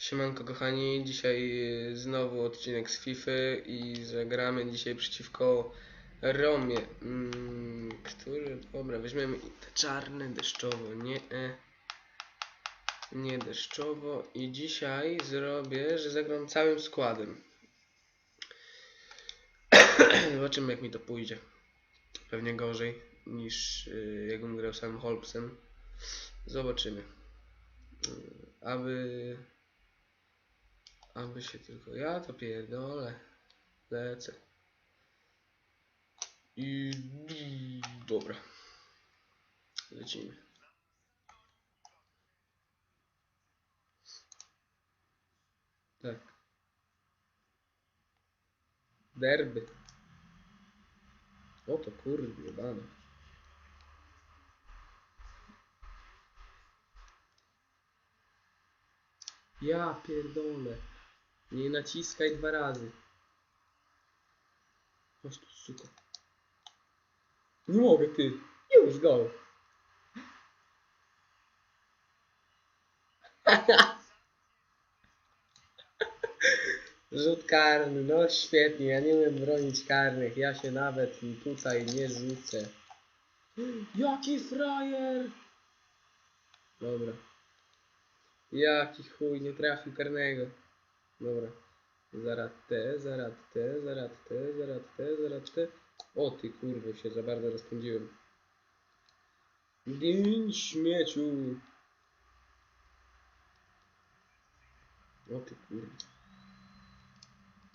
Siemanko kochani, dzisiaj y, znowu odcinek z FIFA i zagramy dzisiaj przeciwko Romie, mm, który, dobra, weźmiemy te czarne, deszczowo, nie, e, nie deszczowo i dzisiaj zrobię, że zagram całym składem. Zobaczymy jak mi to pójdzie. Pewnie gorzej niż y, jakbym grał samym Holpsem. Zobaczymy. Y, Aby aby się tylko ja to pierdolę. Lecę. I dobra. Lecimy. Tak. Derby. O to kurde, jebane. Ja pierdolę. Nie naciskaj dwa razy. Chodź tu, suka. Nie mogę, ty. Już go. Rzut karny, no świetnie, ja nie umiem bronić karnych, ja się nawet tutaj nie rzucę. Jaki frajer! Dobra. Jaki chuj, nie trafił karnego. Dobra. Zaraz te, zaraz te, zaraz te, zaraz te, zaraz te. O ty kurwa, się za bardzo rozpędziłem. Gin śmieciu. O ty kurwa.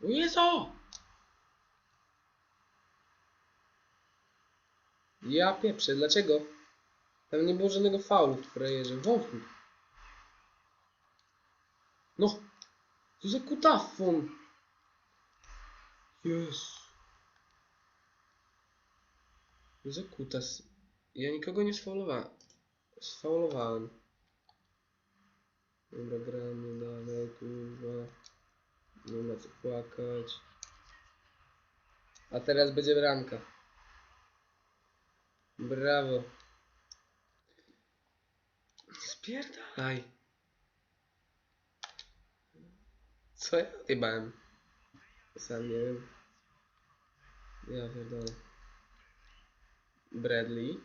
O Jezu! Ja pieprzę, dlaczego? Tam nie było żadnego faulu w frajerze. Wątpię. No! Za kutafon? Co za kutas? Ja nikogo nie sfaulowałem. Sfaulowałem. Dobra, gramy dalej, kurwa. Nie ma co płakać. A teraz będzie bramka. Brawo. Spierdalaj. Co ja odjebałem? Sam nie wiem. Ja pierdolę. Bradley.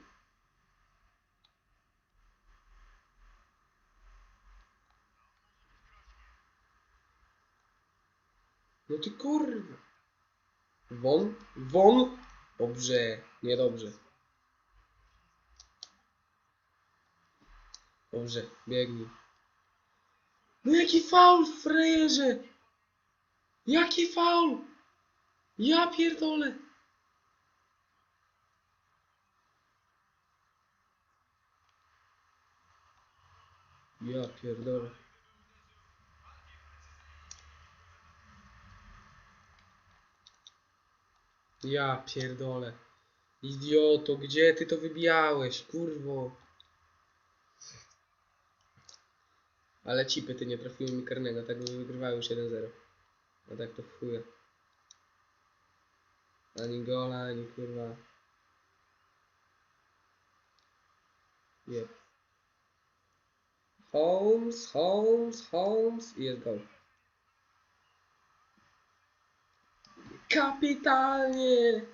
No ty kurwa. Won? Won? Dobrze. Niedobrze. Dobrze. Biegnij. No jaki faul, frajerze! Jaki faul! Ja pierdolę! Ja pierdolę. Ja pierdolę. Idioto, gdzie ty to wybijałeś, kurwo? Ale cipy ty nie trafiły mi karnego, tak by wygrywały już 1-0. A tak to w chuja. Ani gola, ani kurwa. Nie. Holmes, Holmes, Holmes i jest gol. Kapitalnie!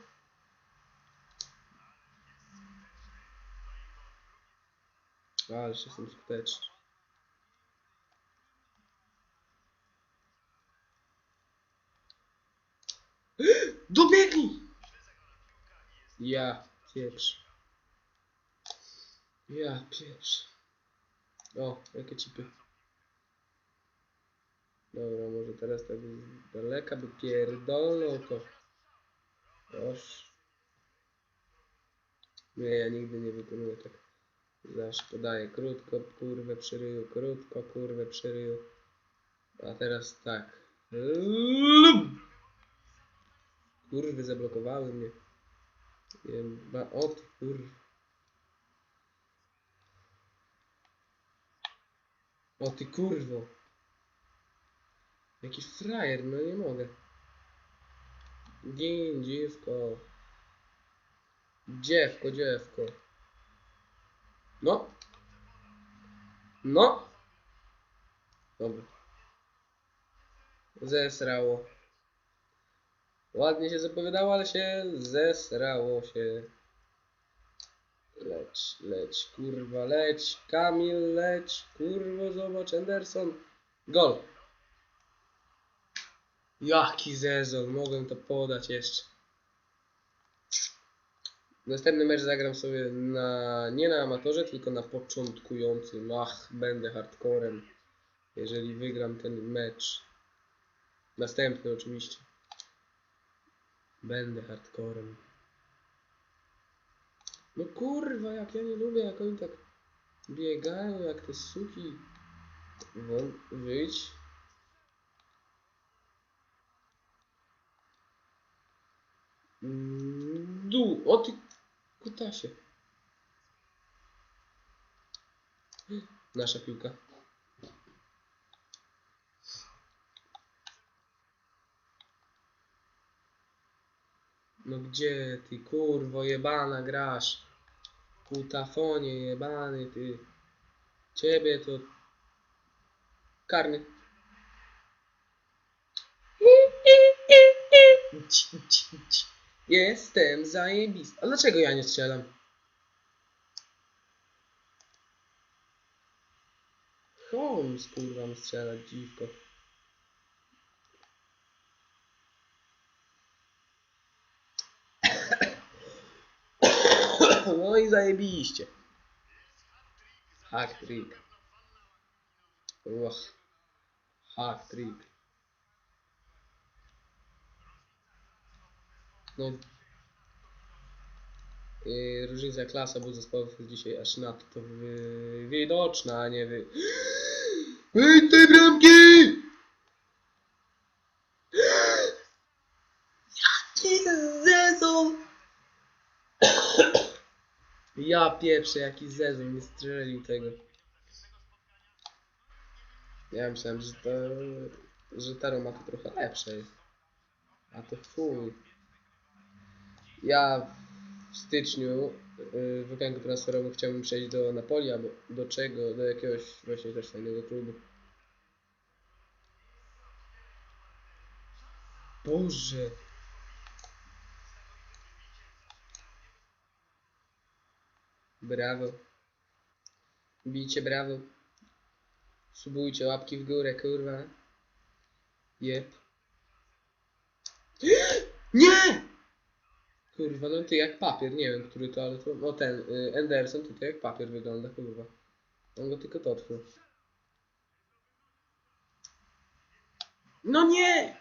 Ależ jestem skuteczny. Dobiegnij! Ja pieprz. Ja pieprz. O, jakie cipy. Dobra, może teraz tak z daleka by pierdolnął to. Oż. Nie, ja nigdy nie wykonuję tak. Zawsze podaję krótko, kurwę przeryju, krótko, kurwę przeryju. A teraz tak. Lum! Kurwy zablokowały mnie. Jeba, o ty kurw. O ty kurwo. Jaki frajer, no nie mogę. Gin, dziewko. Dziewko, dziewko. No. No. Dobra. Zesrało. Ładnie się zapowiadało, ale się zesrało się. Leć, leć, kurwa, leć. Kamil, leć. Kurwo, zobacz, Anderson. Gol. Jaki zezol, mogłem to podać jeszcze. Następny mecz zagram sobie na, nie na amatorze, tylko na początkującym. Ach, będę hardcorem, jeżeli wygram ten mecz. Następny oczywiście. Będę hardcorem. No kurwa, jak ja nie lubię, jak oni tak biegają, jak te suki. Won, wyjdź. Mm, Dół, o ty kutasie. Nasza piłka. No gdzie ty kurwo jebana grasz? Kutafonie jebany ty. Ciebie to karny. Jestem zajebisty. A dlaczego ja nie strzelam? Holmes kurwa strzelać dziwko. No i zajebiście. Hack trick. Uch. Hack trick. No. Yy, różnica klasa obu zespołów jest dzisiaj aż nadto wy... widoczna, a nie wy... Ej, tej bramki! Jaki zezon! Ja pieprzę, jaki zezon nie strzelił tego. Ja myślałem, że to... że ta Roma to trochę lepsze jest. A to chuj. Ja w styczniu yy, w okienku transferowym chciałbym przejść do Napoli, albo do czego, do jakiegoś właśnie też fajnego klubu. Boże! Brawo. Bijcie brawo. Subujcie łapki w górę, kurwa. Jep. Nie! Kurwa, no ty jak papier, nie wiem, który to, ale to, no ten, y, Anderson, to, to jak papier wygląda, kurwa. On go tylko dotknął. No nie!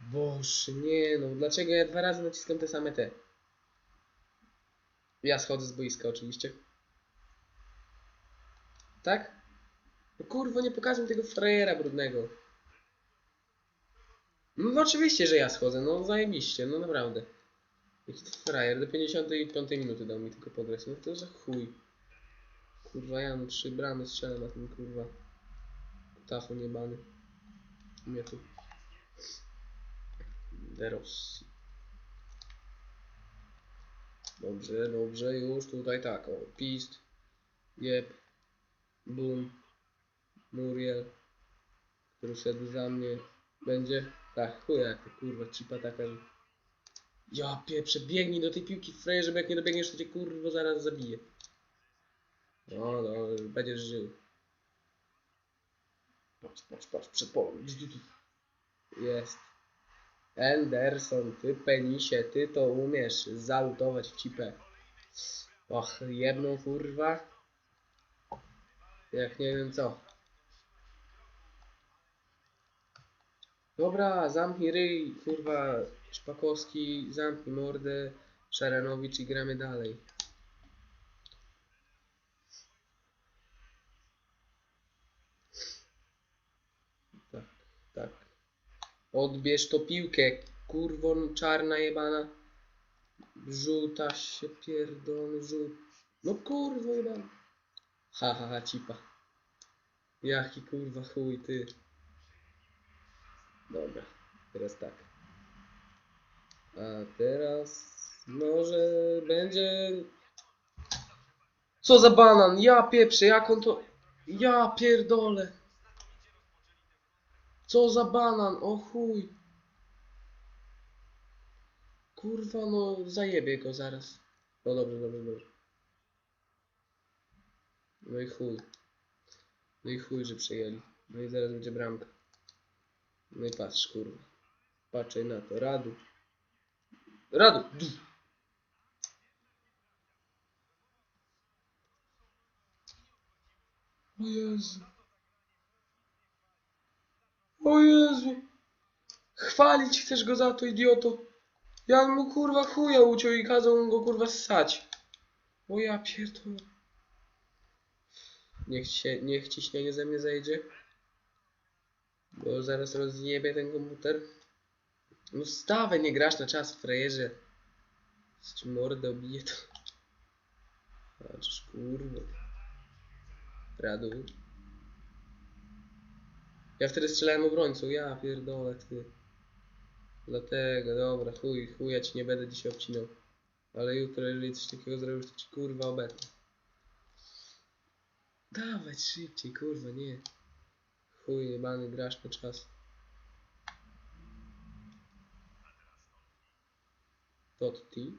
Boże, nie no, dlaczego ja dwa razy naciskam te same te? Ja schodzę z boiska oczywiście. Tak? No kurwa, nie pokazuj tego frajera brudnego. No oczywiście, że ja schodzę, no zajebiście, no naprawdę. Jaki to frajer, do 55 minuty dał mi tylko progres, no to za chuj. Kurwa, ja mam trzy bramy strzelę na tym kurwa. Tafon jebany. Mnie tu. De Rossi. Dobrze, dobrze, już tutaj tak, o, Pist, Jeb, Boom, Muriel, który szedł za mnie, będzie, tak, chuja, jak to kurwa, cipa taka, że... Ja pieprze, biegnij do tej piłki freje, żeby jak nie dobiegniesz, to cię kurwa zaraz zabije. No, no, będziesz żył. Patrz, patrz, patrz, przed polem. Jest. Anderson, ty penisie, ty to umiesz zalutować w cipę. Och, jedną kurwa. Jak nie wiem co. Dobra, zamknij ryj, kurwa, Szpakowski, zamknij mordę, Szaranowicz i gramy dalej. Tak, tak. Odbierz to piłkę, kurwon czarna jebana. Żółta się pierdolony żółt. No kurwa jebana. Ha ha ha cipa. Jaki kurwa chuj ty. Dobra, teraz tak. A teraz może będzie... Co za banan? Ja pieprzę, jak on to... Ja pierdolę. Co za banan, o chuj. Kurwa, no zajebie go zaraz. No dobrze, dobrze, dobrze. No i chuj. No i chuj, że przejęli. No i zaraz będzie bramka. No i patrz, kurwa. Patrzę na to. Radu. Radu! Du. O Jezu. O Jezu. Chwalić chcesz go za to, idioto. Ja mu kurwa chuja uciął i kazał mu go kurwa ssać. O ja pierdolę. Niech, się, niech ciśnienie ze mnie zejdzie. Bo zaraz rozjebie ten komputer. No stawaj, nie grasz na czas, frajerze. Z czym mordę obije to. Patrz, kurwa. Radu. Ja wtedy strzelałem obrońcą, ja pierdolę ty. Dlatego, dobra, chuj, chuj, ja ci nie będę dzisiaj obcinał. Ale jutro, jeżeli coś takiego zrobisz, to ci kurwa obetnę. Dawać szybciej, kurwa, nie. Chuj, jebany, grasz na czas. Totti.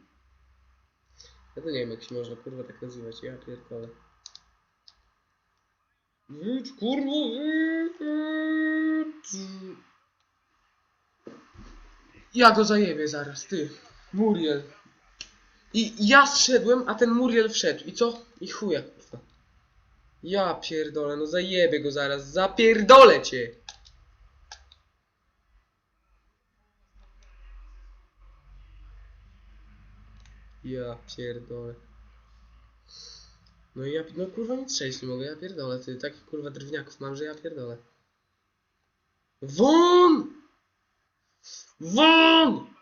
Ja to nie wiem, jak się można kurwa tak nazywać, ja pierdolę. Wyjdź, kurwa, wyjdź. Ja go zajebię zaraz, ty. Muriel. I ja zszedłem, a ten Muriel wszedł. I co? I chuja. Ja pierdolę, no zajebię go zaraz. Zapierdolę cię! Ja pierdolę. No i ja, no kurwa nic przejść nie mogę, ja pierdolę, ty takich kurwa drewniaków mam, że ja pierdolę. WON! WON!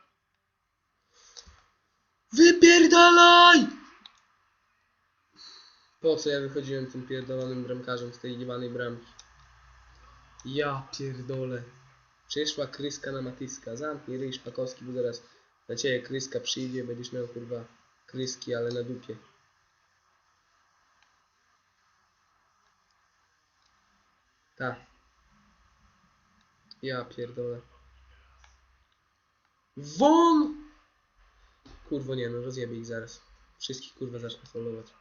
Wypierdalaj! Po co ja wychodziłem tym pierdolonym bramkarzem z tej jebanej bramki? Ja pierdolę. Przyszła Kryska na Matyska. Zamknij ryj szpakowski, bo zaraz na ciebie Kryska przyjdzie, będziesz miał kurwa Kryski, ale na dupie. Ta. Ja pierdolę. WON! Kurwo nie no, rozjebie ich zaraz. Wszystkich kurwa zacznę faulować.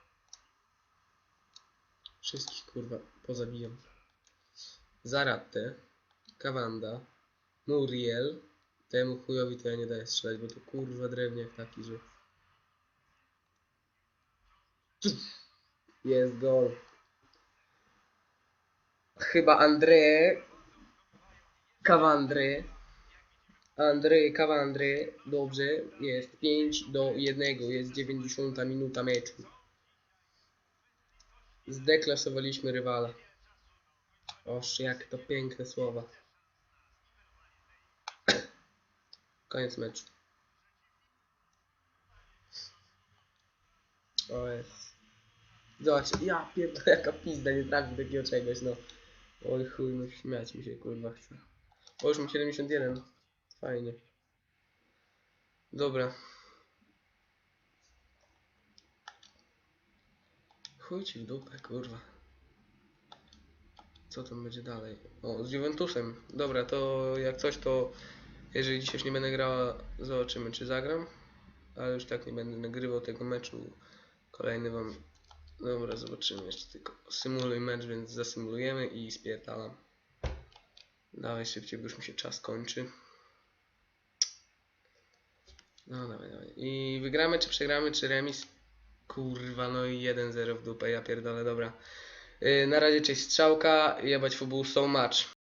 Wszystkich kurwa pozabijam. Zaratte, Kawanda, Muriel. Temu chujowi to ja nie daję strzelać, bo to kurwa drewniak taki, że... Jest gol. Chyba André Kawandry. Andrzej Kawandry. Dobrze. Jest 5 do 1. Jest 90 minuta meczu. Zdeklasowaliśmy rywala. Oż, jak to piękne słowa. Koniec meczu. O jest. Zobacz, ja pierdolę jaka pizda, nie trafi takiego czegoś, no. Oj chuj, no śmiać mi się kurwa chce. O, już mam 71. Fajnie. Dobra. Chuj ci w dupę, kurwa. Co tam będzie dalej? O, z Juventusem. Dobra, to jak coś, to jeżeli dzisiaj już nie będę grała, zobaczymy czy zagram. Ale już tak nie będę nagrywał tego meczu. Kolejny wam. Dobra, zobaczymy jeszcze tylko. Symuluj mecz, więc zasymulujemy i spierdalam. Dawaj szybciej, bo już mi się czas kończy. No dawaj, dawaj. I wygramy, czy przegramy, czy remis? Kurwa, no i 1-0 w dupę, ja pierdolę, dobra. Yy, na razie cześć strzałka, jebać fubu so much.